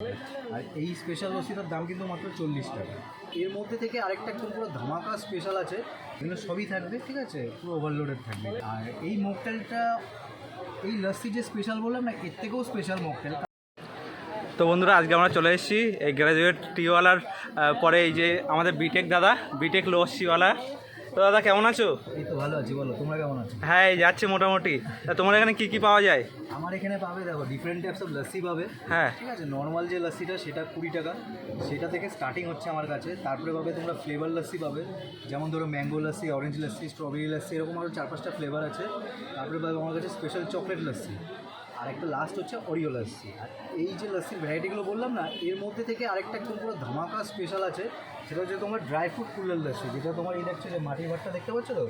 আর এই স্পেশাল লস্যিটার দাম কিন্তু মাত্র চল্লিশ টাকা। এর মধ্যে থেকে আরেকটা একদম পুরো ধামাকা স্পেশাল আছে এগুলো সবই থাকবে, ঠিক আছে? পুরো ওভারলোডেড থাকবে। আর এই মকটেলটা এই লস্যি যে স্পেশাল বললাম না, এর থেকেও স্পেশাল মকটেল তো বন্ধুরা, আজকে আমরা চলে এসেছি এই গ্র্যাজুয়েট টিওয়ালার পরে এই যে আমাদের বিটেক দাদা বিটেক লস্যিওয়ালা। তো দাদা কেমন আছো? এই তো ভালো আছি বলো তোমরা কেমন আছো? হ্যাঁ এই যাচ্ছে মোটামুটি। তা তোমার এখানে কি কি পাওয়া যায়? আমার এখানে পাবে দেখো ডিফারেন্ট টাইপস অফ লস্যি পাবে। হ্যাঁ। ঠিক আছে নর্মাল যে লস্যিটা সেটা কুড়ি টাকা। সেটা থেকে স্টার্টিং হচ্ছে আমার কাছে। তারপরে পাবে তোমরা ফ্লেভার লস্যি পাবে। যেমন ধরো mango lassi orange lassi strawberry lassi এরকম আরও চার পাঁচটা ফ্লেভার আছে। তারপরে পাবে আমার কাছে স্পেশাল চকলেট লস্যি আর একটা লাস্ট হচ্ছে অরিও লস্যি আর এই যে লস্যির ভ্যারাইটিগুলো বললাম না এর মধ্যে থেকে আরেকটা একদম পুরো ধামাকা স্পেশাল আছে সেটা হচ্ছে তোমার ড্রাই ফ্রুট কুলের লস্যি যেটা তোমার এই দেখছ যে মাটির ভাতটা দেখতে পাচ্ছ তো?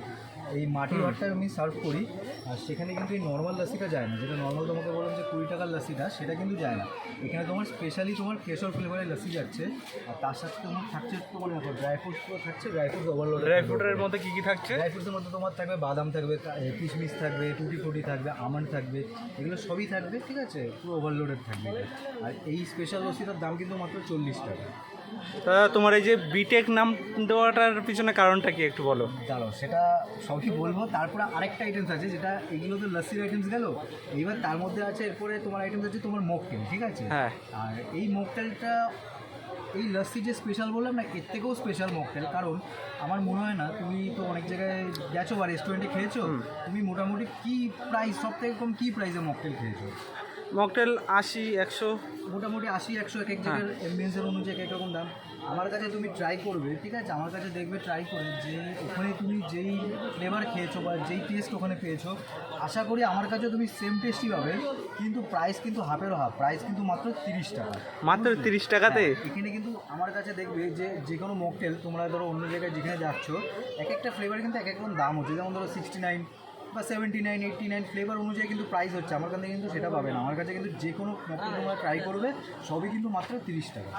এই মাটির ভাতটা আমি সার্ভ করি আর সেখানে কিন্তু এই নর্মাল লস্যিটা যায় না। যেটা নর্মাল তোমাকে বললাম যে কুড়ি টাকার লস্যিটা সেটা কিন্তু যায় না। এখানে তোমার স্পেশালি তোমার কেশর ফ্লেভারের লস্যি যাচ্ছে আর তার সাথে তোমার থাকছে তোমার মতো ড্রাই ফ্রুটস থাকছে ড্রাই ফ্রুটস ওভারলোড ড্রাই ফ্রুটের মধ্যে কী কী থাকছে? ড্রাই ফ্রুটের মধ্যে তোমার থাকবে বাদাম থাকবে কিশমিশ থাকবে টুটি ফুটি থাকবে আমন্ড থাকবে এগুলো সবই থাকবে ঠিক আছে? পুরো ওভারলোডেড থাকবে। আর এই স্পেশাল লস্যিটার দাম কিন্তু মাত্র চল্লিশ টাকা। দাদা তোমার এই যে বিটেক নাম দেওয়াটার পিছনে কারণটা কি একটু বলো? দাঁড়ো সেটা সবই বলব। তারপরে আরেকটা আইটেমস আছে যেটা এগুলো তো লস্যির আইটেমস গেল। এইবার তার মধ্যে আছে এরপরে তোমার আইটেমস আছে তোমার মকটেল ঠিক আছে? হ্যাঁ। আর এই মকটেলটা এই লস্যি যে স্পেশাল বললাম না এর থেকেও স্পেশাল মকটেল কারণ আমার মনে হয় না তুমি তো অনেক জায়গায় গেছো বা রেস্টুরেন্টে খেয়েছো তুমি মোটামুটি কী প্রাইস সব থেকে কম কী প্রাইসে মকটেল খেয়েছো? মকটেল আশি একশো। মোটামুটি আশি একশো এক এক জায়গার এমবিয়েন্সের অনুযায়ী এক এক রকম দাম। আমার কাছে তুমি ট্রাই করবে ঠিক আছে? আমার কাছে দেখবে ট্রাই করে যে ওখানে তুমি যেই ফ্লেভার খেয়েছো বা যেই টেস্ট ওখানে পেয়েছ আশা করি আমার কাছে তুমি সেম টেস্টই পাবে কিন্তু প্রাইস কিন্তু হাফেরও হাফ প্রাইস কিন্তু মাত্র তিরিশ টাকা। মাত্র তিরিশ টাকাতে? হ্যাঁ, এখানে কিন্তু আমার কাছে দেখবে যে যে কোনো মকটেল তোমরা ধরো অন্য জায়গায় যেখানে যাচ্ছ এক একটা ফ্লেভার কিন্তু এক এক রকম দাম হচ্ছে। যেমন ধরো সিক্সটি নাইন বা seventy nine eighty nine flavour অনুযায়ী কিন্তু প্রাইস হচ্ছে। আমার কাছে কিন্তু সেটা পাবে না। আমার কাছে কিন্তু যে কোনো মকটেল তোমরা ট্রাই করবে, সবই কিন্তু মাত্র তিরিশ টাকা।